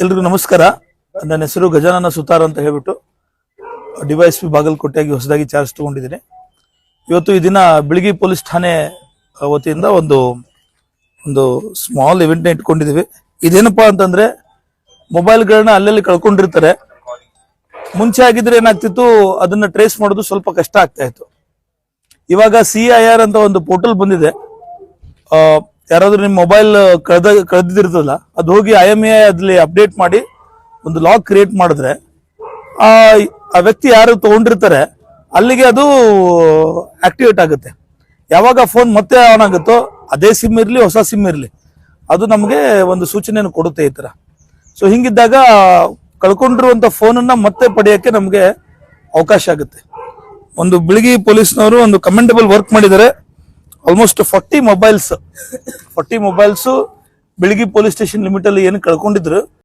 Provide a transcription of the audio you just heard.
ಎಲ್ರಿಗೂ ನಮಸ್ಕಾರ. ನನ್ನ ಹೆಸರು ಗಜಾನನ ಸುತಾರ್ ಅಂತ ಹೇಳ್ಬಿಟ್ಟು ಡಿವೈಸ್ ಪಿ ಬಾಗಲಕೋಟೆಯಾಗಿ ಹೊಸದಾಗಿ ಚಾರ್ಜ್ ತಗೊಂಡಿದ್ದೀನಿ. ಇವತ್ತು ಈ ದಿನ ಬೆಳಗಿ ಪೊಲೀಸ್ ಠಾಣೆ ವತಿಯಿಂದ ಒಂದು ಒಂದು ಸ್ಮಾಲ್ ಇವೆಂಟ್ನ ಇಟ್ಕೊಂಡಿದ್ದೀವಿ. ಇದೇನಪ್ಪಾ ಅಂತಂದ್ರೆ ಮೊಬೈಲ್ಗಳನ್ನ ಅಲ್ಲಲ್ಲಿ ಕಳ್ಕೊಂಡಿರ್ತಾರೆ. ಮುಂಚೆ ಆಗಿದ್ರೆ ಏನಾಗ್ತಿತ್ತು, ಅದನ್ನ ಟ್ರೇಸ್ ಮಾಡೋದು ಸ್ವಲ್ಪ ಕಷ್ಟ ಆಗ್ತಾ ಇತ್ತು. ಇವಾಗ ಸಿ ಅಂತ ಒಂದು ಪೋರ್ಟಲ್ ಬಂದಿದೆ. ಯಾರಾದ್ರೂ ನಿಮ್ಮ ಮೊಬೈಲ್ ಕಳೆದ ಕಳೆದಿರ್ತದಲ್ಲ ಅದು ಹೋಗಿ ಐ ಎಂ ಎ ಅದ್ರಲ್ಲಿ ಅಪ್ಡೇಟ್ ಮಾಡಿ ಒಂದು ಲಾಕ್ ಕ್ರಿಯೇಟ್ ಮಾಡಿದ್ರೆ, ಆ ವ್ಯಕ್ತಿ ಯಾರು ತಗೊಂಡಿರ್ತಾರೆ, ಅಲ್ಲಿಗೆ ಅದು ಆಕ್ಟಿವೇಟ್ ಆಗುತ್ತೆ. ಯಾವಾಗ ಫೋನ್ ಮತ್ತೆ ಆನ್ ಆಗುತ್ತೋ, ಅದೇ ಸಿಮ್ ಇರಲಿ, ಹೊಸ ಸಿಮ್ ಇರಲಿ. ಅದು ನಮಗೆ ಒಂದು ಸೂಚನೆಯನ್ನು ಕೊಡುತ್ತೆ ಈ ತರ. ಸೊ ಹಿಂಗಿದ್ದಾಗ ಕಳ್ಕೊಂಡಿರುವಂತ ಫೋನನ್ನು ಮತ್ತೆ ಪಡೆಯಕ್ಕೆ ನಮಗೆ ಅವಕಾಶ ಆಗುತ್ತೆ. ಒಂದು ಬಿಳಿಗಿ ಪೊಲೀಸ್ನವರು ಒಂದು ಕಮೆಂಡಬಲ್ ವರ್ಕ್ ಮಾಡಿದ್ದಾರೆ. Almost forty mobiles forty mobiles Bilagi police station limit ಅಲ್ಲಿ ಏನು ಕಳ್ಕೊಂಡಿದ್ರು